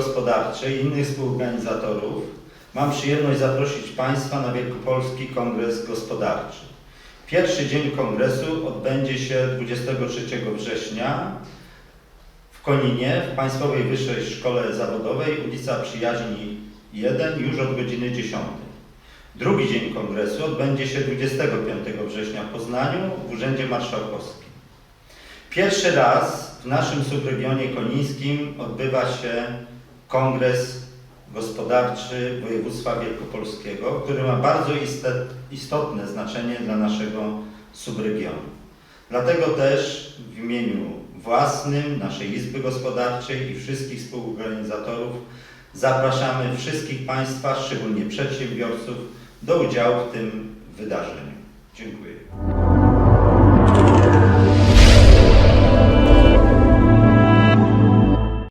Gospodarczej i innych współorganizatorów mam przyjemność zaprosić Państwa na Wielkopolski Kongres Gospodarczy. Pierwszy dzień kongresu odbędzie się 23 września w Koninie, w Państwowej Wyższej Szkole Zawodowej, ulica Przyjaźni 1, już od godziny 10. Drugi dzień kongresu odbędzie się 25 września w Poznaniu w Urzędzie Marszałkowskim. Pierwszy raz w naszym subregionie konińskim odbywa się kongres gospodarczy województwa wielkopolskiego, który ma bardzo istot- istotne znaczenie dla naszego subregionu. Dlatego też w imieniu własnym, naszej Izby Gospodarczej i wszystkich współorganizatorów zapraszamy wszystkich Państwa, szczególnie przedsiębiorców, do udziału w tym wydarzeniu. Dziękuję.